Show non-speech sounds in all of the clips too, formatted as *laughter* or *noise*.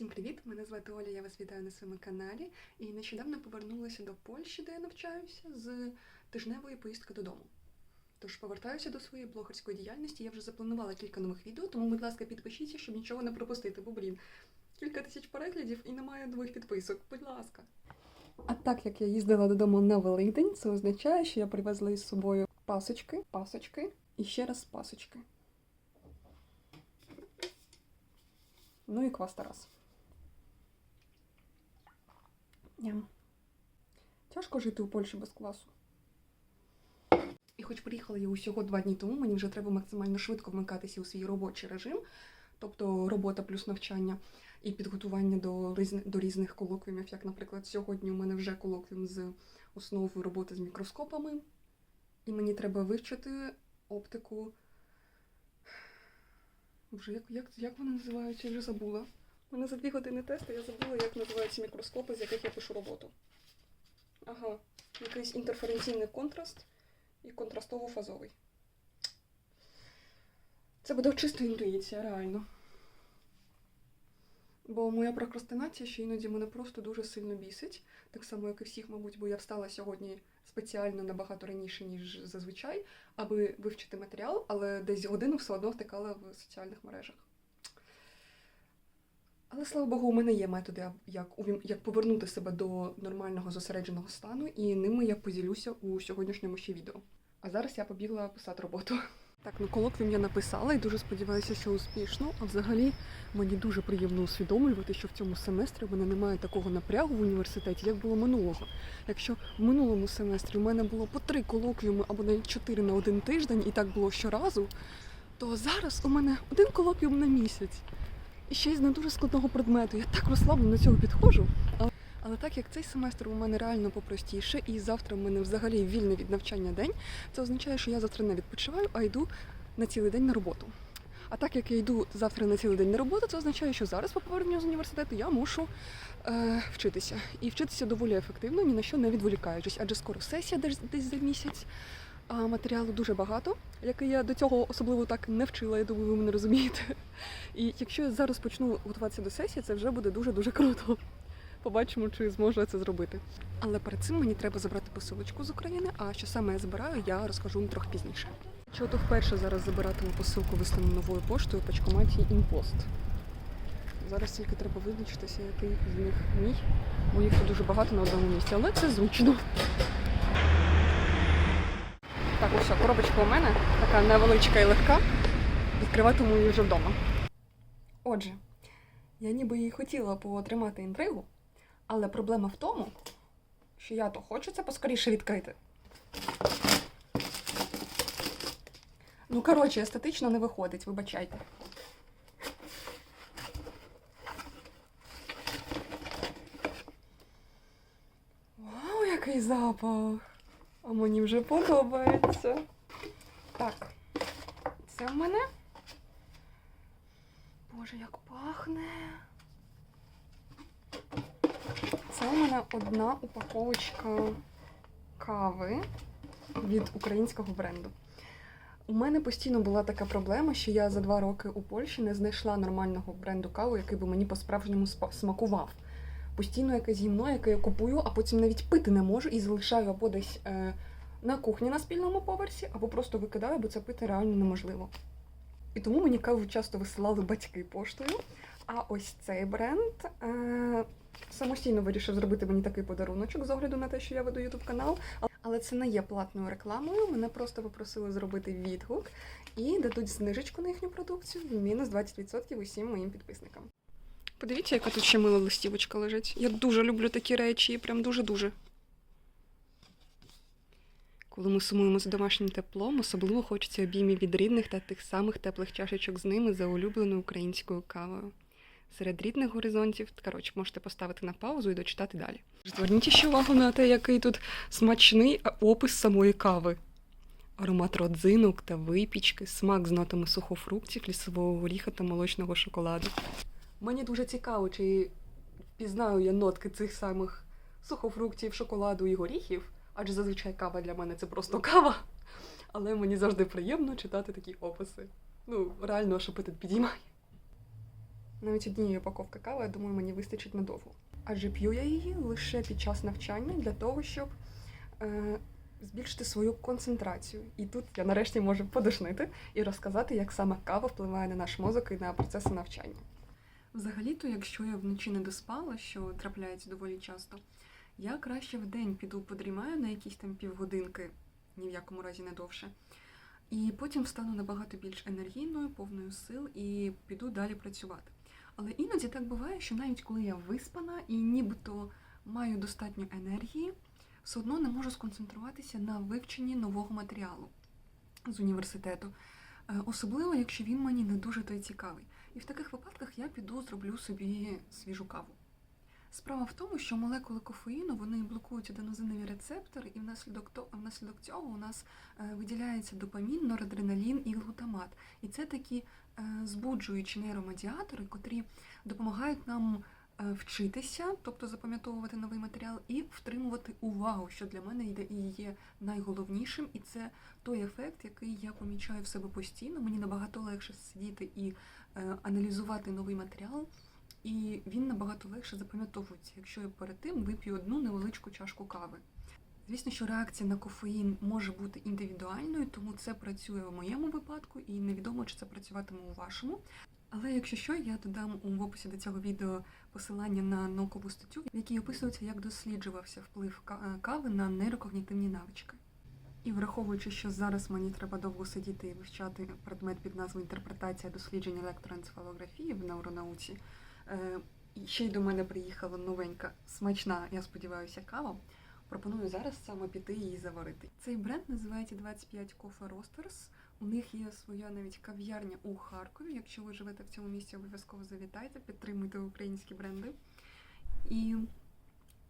Всім привіт! Мене звати Оля, я вас вітаю на своєму каналі. І нещодавно повернулася до Польщі, де я навчаюся, з тижневої поїздки додому. Тож повертаюся до своєї блогерської діяльності. Я вже запланувала кілька нових відео, тому, будь ласка, підпишіться, щоб нічого не пропустити, бо, блін, кілька тисяч переглядів і немає нових підписок. Будь ласка. А так як я їздила додому на Великдень, це означає, що я привезла із собою пасочки, пасочки і ще раз пасочки. Ну і квас Тарас. Ням. Тяжко жити у Польщі без квасу. І хоч приїхала я усього два дні тому, мені вже треба максимально швидко вмикатися у свій робочий режим, тобто робота плюс навчання і підготування до, до різних колоквіумів. Як, наприклад, сьогодні у мене вже колоквіум з основою роботи з мікроскопами, і мені треба вивчити оптику. Боже, як, як, як вони називаються? Я вже забула. У мене за дві години тесту я забула, як називаються мікроскопи, з яких я пишу роботу. Ага, якийсь інтерференційний контраст і контрастово-фазовий. Це буде чисто інтуїція, реально. Бо моя прокрастинація ще іноді мене просто дуже сильно бісить, так само, як і всіх, мабуть, бо я встала сьогодні спеціально набагато раніше, ніж зазвичай, аби вивчити матеріал, але десь годину все одно втикала в соціальних мережах. Але слава Богу, у мене є методи, як, як повернути себе до нормального зосередженого стану, і ними я поділюся у сьогоднішньому ще відео. А зараз я побігла писати роботу. Так, ну колоквіум я написала і дуже сподіваюся, що успішно. А взагалі мені дуже приємно усвідомлювати, що в цьому семестрі в мене немає такого напрягу в університеті, як було минулого. Якщо в минулому семестрі у мене було по три колоквіуми або навіть чотири на один тиждень, і так було щоразу, то зараз у мене один колоквіум на місяць. Ще й з не дуже складного предмету. Я так розслаблено до цього підходжу. Але, але так як цей семестр у мене реально попростіше, і завтра в мене взагалі вільний від навчання день, це означає, що я завтра не відпочиваю, а йду на цілий день на роботу. А так як я йду завтра на цілий день на роботу, це означає, що зараз по поверненню з університету я мушу е, вчитися. І вчитися доволі ефективно, ні на що не відволікаючись, адже скоро сесія десь, десь за місяць. А матеріалу дуже багато, який я до цього особливо так не вчила, я думаю, ви мене розумієте. І якщо я зараз почну готуватися до сесії, це вже буде дуже-дуже круто. Побачимо, чи зможу я це зробити. Але перед цим мені треба забрати посилочку з України, а що саме я збираю, я розкажу вам трохи пізніше. Чого то вперше зараз забиратиму посилку вислану новою поштою пачкоматі Інпост. Зараз тільки треба визначитися, який з них мій, бо їх тут дуже багато на одному місці, але це зручно. Так, ось коробочка у мене така невеличка і легка. Відкриватиму її вже вдома. Отже, я ніби і хотіла потримати інтригу, але проблема в тому, що я то хочу це поскоріше відкрити. Ну, коротше, естетично не виходить, вибачайте. Вау, який запах! А мені вже подобається. Так, це в мене. Боже, як пахне. Це у мене одна упаковочка кави від українського бренду. У мене постійно була така проблема, що я за два роки у Польщі не знайшла нормального бренду кави, який би мені по-справжньому смакував. Постійно якесь гімно, яке я купую, а потім навіть пити не можу і залишаю або десь е, на кухні на спільному поверсі, або просто викидаю, бо це пити реально неможливо. І тому мені каву часто висилали батьки поштою. А ось цей бренд е, самостійно вирішив зробити мені такий подаруночок з огляду на те, що я веду ютуб канал. Але це не є платною рекламою. Мене просто попросили зробити відгук і дадуть знижечку на їхню продукцію в мінус 20% усім моїм підписникам. Подивіться, яка тут ще мила листівочка лежить. Я дуже люблю такі речі, прям дуже-дуже. Коли ми сумуємо за домашнім теплом, особливо хочеться обіймів від рідних та тих самих теплих чашечок з ними за улюбленою українською кавою. Серед рідних горизонтів, коротше, можете поставити на паузу і дочитати далі. Зверніть ще увагу на те, який тут смачний опис самої кави. Аромат родзинок та випічки, смак з нотами сухофруктів, лісового горіха та молочного шоколаду. Мені дуже цікаво, чи впізнаю я нотки цих самих сухофруктів, шоколаду і горіхів, адже зазвичай кава для мене це просто кава. Але мені завжди приємно читати такі описи. Ну, реально аж апетит підіймає. Навіть однієї упаковки кави, я думаю, мені вистачить надовго. Адже п'ю я її лише під час навчання для того, щоб е, збільшити свою концентрацію. І тут я нарешті можу подушнити і розказати, як саме кава впливає на наш мозок і на процеси навчання. Взагалі-то, якщо я вночі не доспала, що трапляється доволі часто, я краще в день піду подрімаю на якісь там півгодинки, ні в якому разі не довше. І потім стану набагато більш енергійною, повною сил і піду далі працювати. Але іноді так буває, що навіть коли я виспана і нібито маю достатньо енергії, все одно не можу сконцентруватися на вивченні нового матеріалу з університету, Е, особливо якщо він мені не дуже той цікавий. І в таких випадках я піду зроблю собі свіжу каву. Справа в тому, що молекули кофеїну вони блокують аденозинові рецептори, і внаслідок, то, внаслідок цього у нас е, виділяється допамін, норадреналін і глутамат. І це такі е, збуджуючі нейромедіатори, котрі допомагають нам е, вчитися, тобто запам'ятовувати новий матеріал, і втримувати увагу, що для мене йде і є найголовнішим, і це той ефект, який я помічаю в себе постійно. Мені набагато легше сидіти і аналізувати новий матеріал. І він набагато легше запам'ятовується, якщо я перед тим вип'ю одну невеличку чашку кави. Звісно, що реакція на кофеїн може бути індивідуальною, тому це працює в моєму випадку, і невідомо, чи це працюватиме у вашому. Але якщо що, я додам у описі до цього відео посилання на наукову статтю, в якій описується, як досліджувався вплив кави на нейрокогнітивні навички. І враховуючи, що зараз мені треба довго сидіти і вивчати предмет під назвою інтерпретація досліджень електроенцефалографії в neuронауці, е, ще й до мене приїхала новенька, смачна, я сподіваюся, кава. Пропоную зараз саме піти її заварити. Цей бренд називається 25 Coffee Roasters. У них є своя навіть кав'ярня у Харкові. Якщо ви живете в цьому місці, обов'язково завітайте, підтримуйте українські бренди. І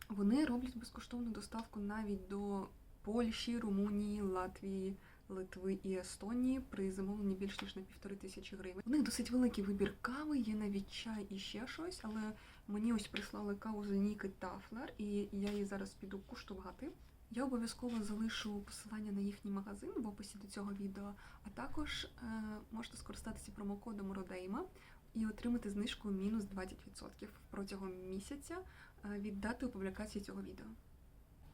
вони роблять безкоштовну доставку навіть до Польщі, Румунії, Латвії, Литви і Естонії при замовленні більш ніж на півтори тисячі гривень. У них досить великий вибір кави, є навіть чай і ще щось, але мені ось прислали каву з лінійки Тафлер, і я її зараз піду куштувати. Я обов'язково залишу посилання на їхній магазин в описі до цього відео, а також е, можете скористатися промокодом Родейма і отримати знижку мінус 20% протягом місяця е, від дати публікації цього відео.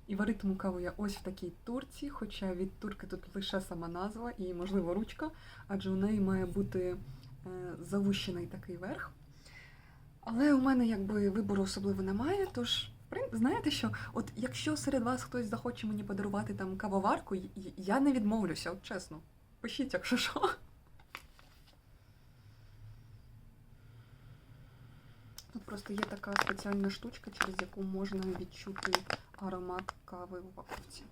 І варитиму каву я ось в такій турці, хоча від турки тут лише сама назва і, можливо, ручка, адже у неї має бути е, завущений такий верх. Але у мене якби вибору особливо немає, тож знаєте що, от якщо серед вас хтось захоче мені подарувати там кавоварку, я не відмовлюся, от чесно. Пишіть, якщо що. Тут просто є така спеціальна штучка, через яку можна відчути аромат кави в упаковці.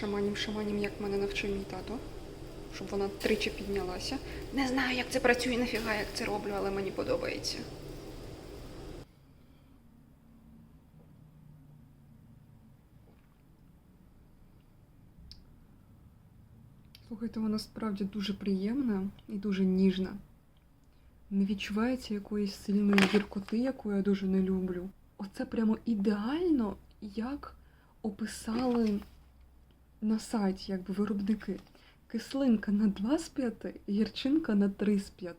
Шаманім, шаманім, як мене навчив мій тато, щоб вона тричі піднялася. Не знаю, як це працює, нафіга, як це роблю, але мені подобається. Слухайте, вона справді дуже приємна і дуже ніжна. Не відчувається якоїсь сильної гіркоти, яку я дуже не люблю. Оце прямо ідеально, як описали на сайті, якби виробники. Кислинка на 2 з 5, гірчинка на 3 з 5.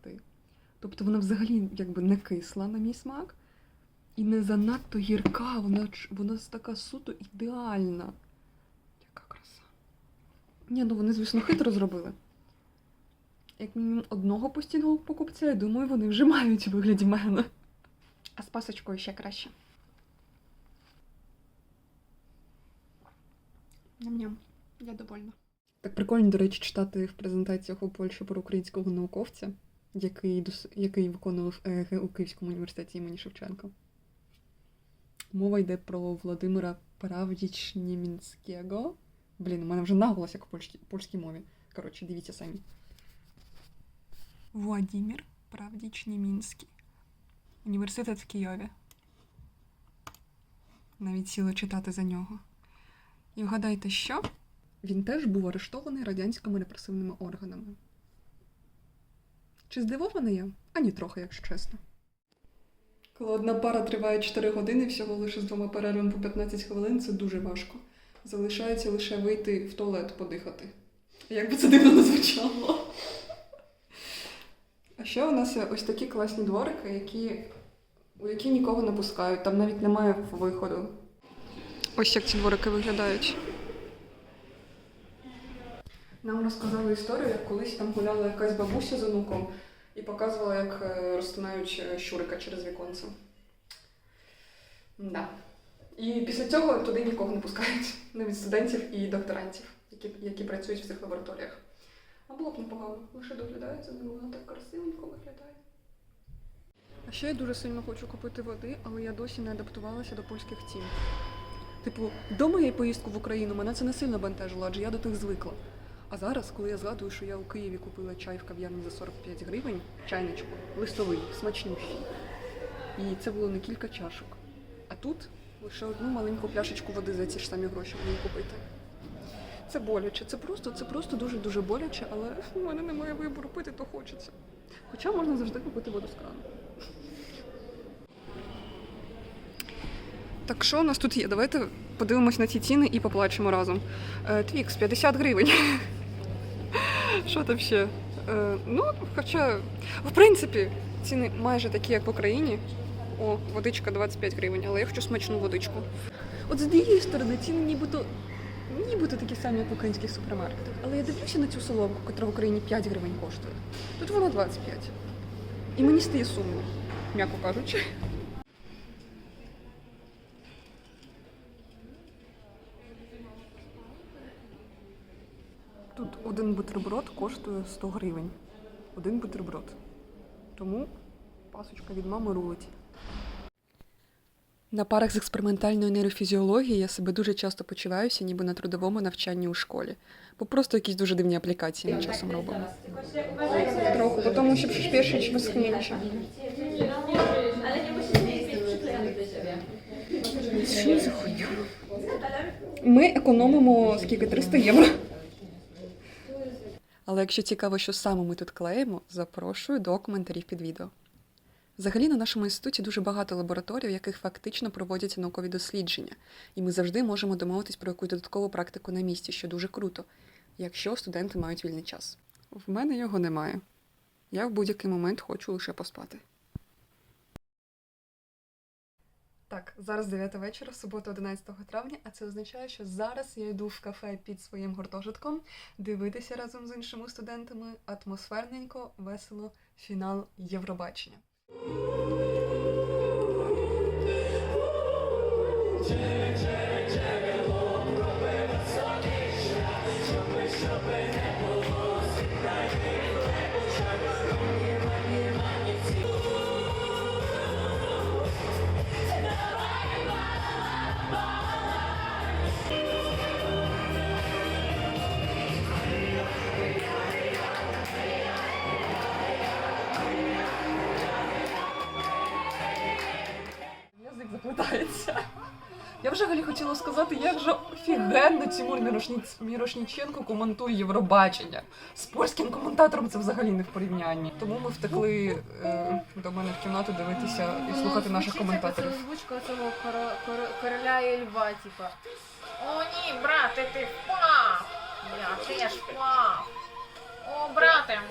Тобто вона взагалі якби не кисла на мій смак. І не занадто гірка, вона, вона така суто ідеальна. Яка краса. Ні, ну вони, звісно, хитро зробили. Як мінімум одного постійного покупця, я думаю, вони вже мають у вигляді мене. А з пасочкою ще краще. Ням-ням. Я довольна. Так прикольно, до речі, читати в презентаціях у Польщі про українського науковця, який, який виконував ЕГ у Київському університеті імені Шевченка. Мова йде про Володимира Правдічнімінського. Блін, у мене вже наголос як в польській, польській мові. Коротше, дивіться самі. Владимир Правдічнімінський. Університет в Києві. Навіть сіло читати за нього. І вгадайте, що? Він теж був арештований радянськими репресивними органами. Чи здивована я? Ані трохи, якщо чесно. Коли одна пара триває 4 години, всього лише з двома перервами по 15 хвилин, це дуже важко. Залишається лише вийти в туалет подихати. Як би це дивно не звучало. А ще у нас ось такі класні дворики, які, у які нікого не пускають. Там навіть немає виходу. Ось як ці дворики виглядають. Нам розказали історію, як колись там гуляла якась бабуся з онуком і показувала, як е, розтинають е, щурика через віконце. Да. І після цього туди нікого не пускають, навіть студентів і докторантів, які, які працюють в цих лабораторіях. А було б непогано, лише доглядається, не воно так красивенько виглядає. А ще я дуже сильно хочу купити води, але я досі не адаптувалася до польських цін. Типу, до моєї поїздки в Україну мене це не сильно бентежило, адже я до тих звикла. А зараз, коли я згадую, що я у Києві купила чай в кав'ярні за 45 гривень, чайничку, листовий, смачнющий. І це було не кілька чашок. А тут лише одну маленьку пляшечку води за ці ж самі гроші мені купити. Це боляче, це просто, це просто дуже-дуже боляче, але *laughs* у мене немає вибору, пити то хочеться. Хоча можна завжди купити воду з крану. Так що у нас тут є? Давайте подивимось на ці ціни і поплачемо разом. Е, Твікс 50 гривень. Що там ще? Е, ну, хоча, в принципі, ціни майже такі, як в Україні. О, водичка 25 гривень, але я хочу смачну водичку. От з однієї сторони ціни нібито, нібито такі самі, як в українських супермаркетах. Але я дивлюся на цю соломку, яка в Україні 5 гривень коштує. Тут вона 25. І мені стає сумно, м'яко кажучи. Тут один бутерброд коштує 100 гривень. Один бутерброд. Тому пасочка від мами рулить. На парах з експериментальної нейрофізіології я себе дуже часто почуваюся, ніби на трудовому навчанні у школі. Бо просто якісь дуже дивні аплікації ми часом робимо. Трохи, бо тому що do siebie. Що за хуйня? Ми економимо скільки 300 євро. Але якщо цікаво, що саме ми тут клеїмо, запрошую до коментарів під відео. Взагалі на нашому інституті дуже багато лабораторій, в яких фактично проводяться наукові дослідження, і ми завжди можемо домовитись про якусь додаткову практику на місці, що дуже круто, якщо студенти мають вільний час. В мене його немає. Я в будь-який момент хочу лише поспати. Так, зараз 9 вечора, субота 11 травня, а це означає, що зараз я йду в кафе під своїм гуртожитком дивитися разом з іншими студентами атмосферненько, весело фінал Євробачення. Хотіла сказати, як же офігенно Тимур Мірошніц... Мірошніченко коментує Євробачення. З польським коментатором це взагалі не в порівнянні. Тому ми втекли е, до мене в кімнату дивитися і слухати наших коментаторів. Це озвучка цього коро- коро- короля і льва, типа. О, ні, брате, ти впав! Я теж впав. О, брате.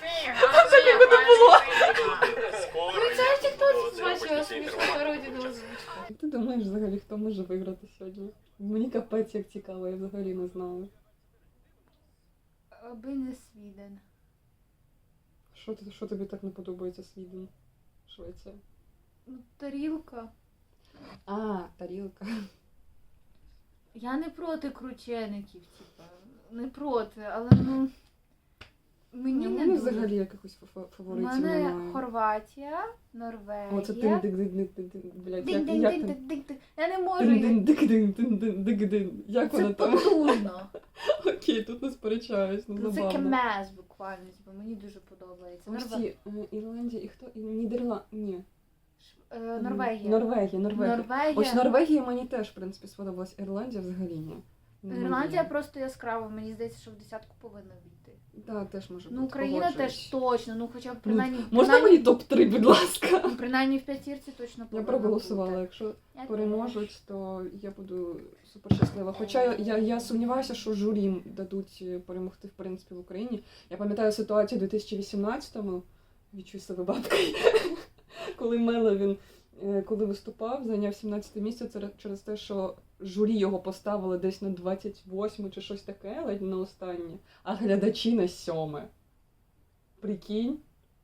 Ти, Це як не було. Ви це в тіктоці бачила смішну пародію на озвучку. Як ти думаєш, взагалі, хто може виграти сьогодні? Мені капець як цікаво, я взагалі не знаю. Аби не Свіден. Що, ти- що тобі так не подобається Свіден? Швеція. Ну, тарілка. А, тарілка. Я не проти кручеників, типа. Не проти, але ну. Мені не мене дуже. взагалі якихось фа- У фаворитів мене немає. Хорватія, Норвегія. О, це тин дик дик дик дик дик блядь, як, як там? Динь-динь-динь-динь-динь. Я не можу. Тин дин дик дин дин дин дик дин. Як Це воно там? потужно. Окей, тут не сперечаюсь, ну Ну, Це забавно. кемез буквально, типу, мені дуже подобається. Ось Норве- ці е, Ірландія і хто? І Нідерланд. Ні. Ш- е, Норвегія. Норвегія, Норвегія. Ось Норвегія мені теж, в принципі, сподобалась. Ірландія взагалі ні. Ірландія просто яскрава, мені здається, що в десятку повинна війти. Да, теж може бути. Ну, Україна теж точно, ну хоча б принаймні. Можна принаймні, мені топ-3, будь ласка? ну, принаймні в п'ятірці точно Я повинна проголосувала. бути. Якщо Я переможуть, то я буду супер щаслива. Хоча я, я, я сумніваюся, що журі дадуть перемогти в принципі в Україні. Я пам'ятаю ситуацію у 2018-му, відчуй себе бабкою, *laughs* коли Меловін, е, коли виступав, зайняв 17 місце це через те, що журі його поставили десь на 28 чи щось таке, ледь на останнє, а глядачі на сьоме. Прикинь,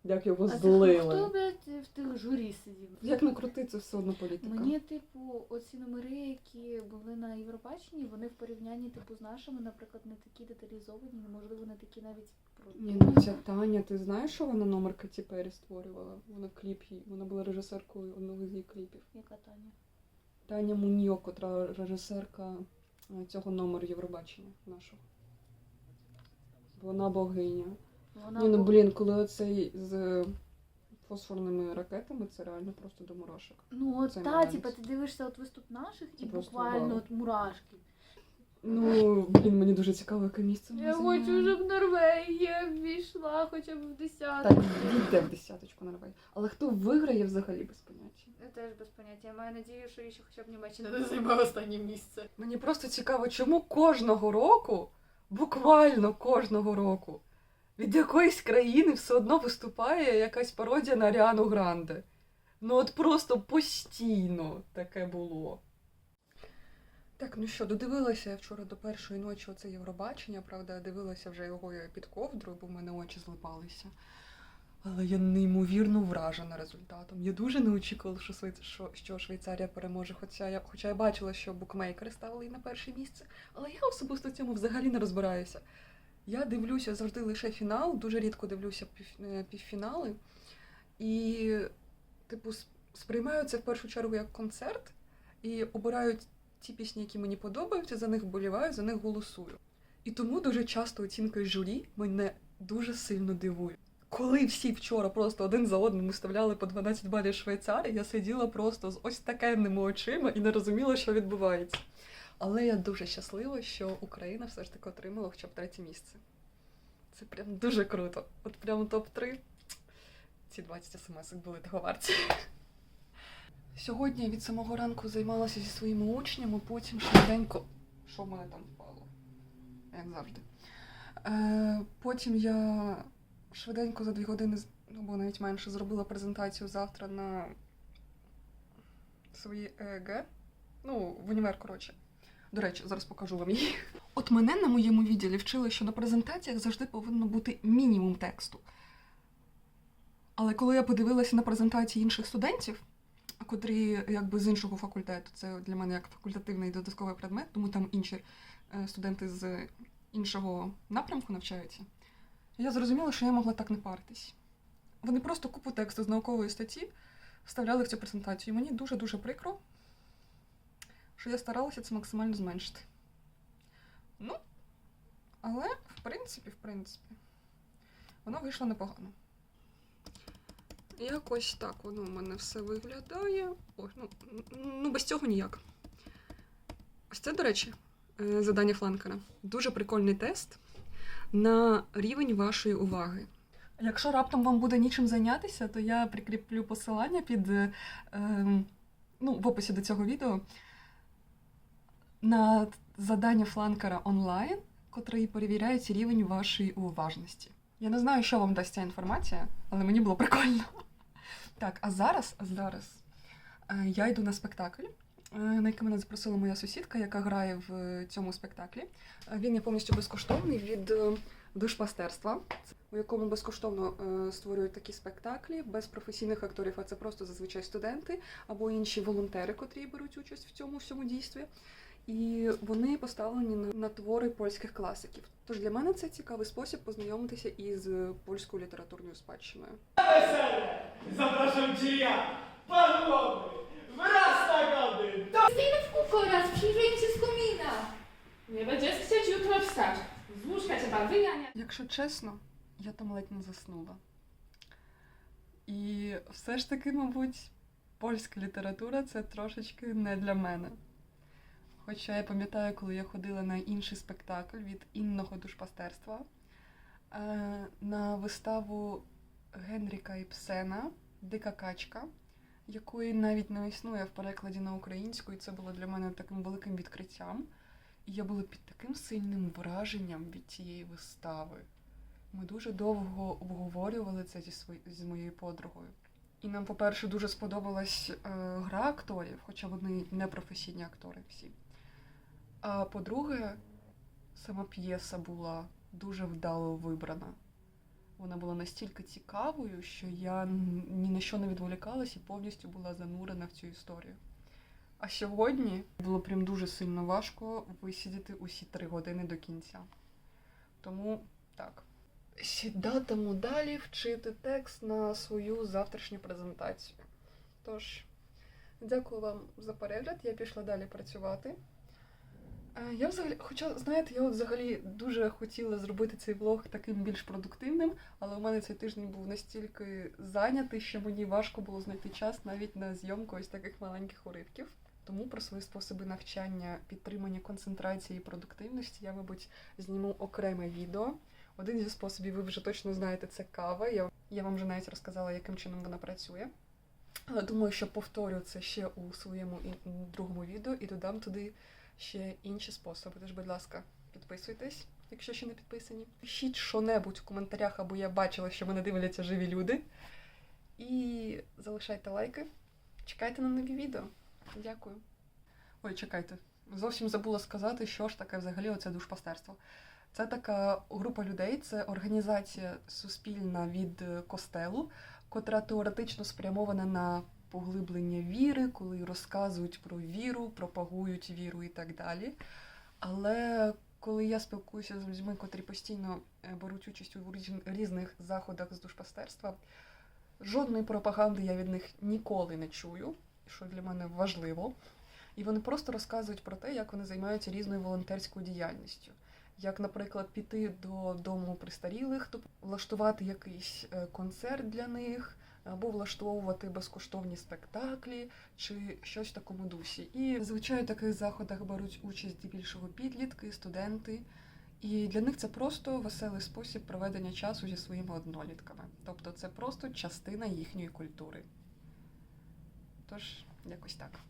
як його А злили. хто, блядь, в тих журі сидів? Як не крути, це все одно політика. Мені, типу, оці номери, які були на Євробаченні, вони в порівнянні, типу, з нашими, наприклад, не такі деталізовані, неможливо, не такі навіть Ні, ну ця Таня, ти знаєш, що вона номер Каті Перрі створювала? Вона кліп їй, вона була режисеркою одного з її кліпів. Яка Таня? Таня Муньо, котра режисерка е, цього номеру Євробачення нашого. Вона богиня. Вона Ні, ну блін, коли оцей з фосфорними ракетами, це реально просто до мурашок. Ну, от Це та, типу, ти дивишся от виступ наших Це і просто буквально вау. от мурашки. Ну, блін, мені дуже цікаво, яке місце. Я хочу, щоб Норвегія ввійшла хоча б в десятку. Так, йде в десяточку Норвегії. Але хто виграє взагалі без поняття? Я теж без поняття. Я маю надію, що ще хоча б Німеччина не займає останнє місце. Мені просто цікаво, чому кожного року, буквально кожного року, від якоїсь країни все одно виступає якась пародія на Аріану Гранде. Ну от просто постійно таке було. Так, ну що, додивилася я вчора до першої ночі оце Євробачення, правда, дивилася вже його під ковдрою, бо в мене очі злипалися. Але я неймовірно вражена результатом. Я дуже не очікувала, що, що, що Швейцарія переможе. Хоча я, хоча я бачила, що букмейкери ставили її на перше місце. Але я особисто в цьому взагалі не розбираюся. Я дивлюся завжди лише фінал, дуже рідко дивлюся пів, е, півфінали. І, типу, сприймаю це в першу чергу як концерт і обираю ті пісні, які мені подобаються, за них вболіваю, за них голосую. І тому дуже часто оцінки журі мене дуже сильно дивують. Коли всі вчора просто один за одним виставляли по 12 балів Швейцарії, я сиділа просто з ось такенними очима і не розуміла, що відбувається. Але я дуже щаслива, що Україна все ж таки отримала хоча б третє місце. Це прям дуже круто. От прям топ-3. Ці 20 смс були того варті. Сьогодні від самого ранку займалася зі своїми учнями, потім швиденько. Що в мене там впало? Як завжди. Е, потім я швиденько за дві години, ну, або навіть менше, зробила презентацію завтра на свої ЕГ. Ну, в універ, коротше. До речі, зараз покажу вам її. От мене на моєму відділі вчили, що на презентаціях завжди повинно бути мінімум тексту. Але коли я подивилася на презентації інших студентів, котрі якби з іншого факультету, це для мене як факультативний додатковий предмет, тому там інші е, студенти з іншого напрямку навчаються, я зрозуміла, що я могла так не паритись. Вони просто купу тексту з наукової статті вставляли в цю презентацію. І мені дуже-дуже прикро, що я старалася це максимально зменшити. Ну, але, в принципі, в принципі, воно вийшло непогано. Якось так воно у мене все виглядає. Ой, ну, ну без цього ніяк. Ось це, до речі, е, завдання фланкера. Дуже прикольний тест на рівень вашої уваги. Якщо раптом вам буде нічим зайнятися, то я прикріплю посилання під е, ем, ну, в описі до цього відео на завдання фланкера онлайн, котрий перевіряють рівень вашої уважності. Я не знаю, що вам дасть ця інформація, але мені було прикольно. Так, а зараз, а зараз е, я йду на спектакль, е, на який мене запросила моя сусідка, яка грає в цьому спектаклі. Е, Він є повністю безкоштовний від душпастерства, у якому безкоштовно створюють такі спектаклі без професійних акторів, а це просто зазвичай студенти або інші волонтери, котрі беруть участь в цьому всьому дійстві. І вони поставлені на, на твори польських класиків. Тож для мене це цікавий спосіб познайомитися із польською літературною спадщиною. Cię ja, pan Młody, wraz nagody, do Kółko raz, przyjrzyj się z komina! Nie będziesz chcieć jutro wstać. Z łóżka trzeba wyjania. Якщо чесно, я там ледь не заснула. І все ж таки, мабуть, польська література це трошечки не для мене. Хоча я пам'ятаю, коли я ходила на інший спектакль від інного душпастерства е, на виставу Генріка Іпсена Дика качка, якої навіть не існує в перекладі на українську, і це було для мене таким великим відкриттям. І я була під таким сильним враженням від цієї вистави. Ми дуже довго обговорювали це зі, свої, зі моєю подругою. І нам, по-перше, дуже сподобалась е, гра акторів, хоча вони не професійні актори всі. А по-друге, сама п'єса була дуже вдало вибрана. Вона була настільки цікавою, що я ні на що не відволікалась і повністю була занурена в цю історію. А сьогодні було прям дуже сильно важко висидіти усі три години до кінця. Тому так. Сідатиму далі вчити текст на свою завтрашню презентацію. Тож, дякую вам за перегляд. Я пішла далі працювати. Е, Я взагалі, хоча, знаєте, я от взагалі дуже хотіла зробити цей влог таким більш продуктивним, але у мене цей тиждень був настільки зайнятий, що мені важко було знайти час навіть на зйомку ось таких маленьких уривків. Тому про свої способи навчання, підтримання концентрації і продуктивності я, мабуть, зніму окреме відео. Один зі способів ви вже точно знаєте, це кава. Я, я вам вже навіть розказала, яким чином вона працює. Але думаю, що повторю це ще у своєму другому відео і додам туди ще інші способи. Тож, будь ласка, підписуйтесь, якщо ще не підписані. Пишіть що-небудь в коментарях, або я бачила, що мене дивляться живі люди. І залишайте лайки. Чекайте на нові відео. Дякую. Ой, чекайте. Зовсім забула сказати, що ж таке взагалі оце душпастерство. Це така група людей, це організація суспільна від е, костелу, котра теоретично спрямована на поглиблення віри, коли розказують про віру, пропагують віру і так далі. Але коли я спілкуюся з людьми, котрі постійно е, беруть участь у різних заходах з душпастерства, жодної пропаганди я від них ніколи не чую, що для мене важливо. І вони просто розказують про те, як вони займаються різною волонтерською діяльністю. Як, наприклад, піти до дому престарілих, тобто влаштувати якийсь е, концерт для них, або влаштовувати безкоштовні спектаклі чи щось в такому дусі. І зазвичай в таких заходах беруть участь здебільшого підлітки, студенти. І для них це просто веселий спосіб проведення часу зі своїми однолітками. Тобто це просто частина їхньої культури. Тож, якось так.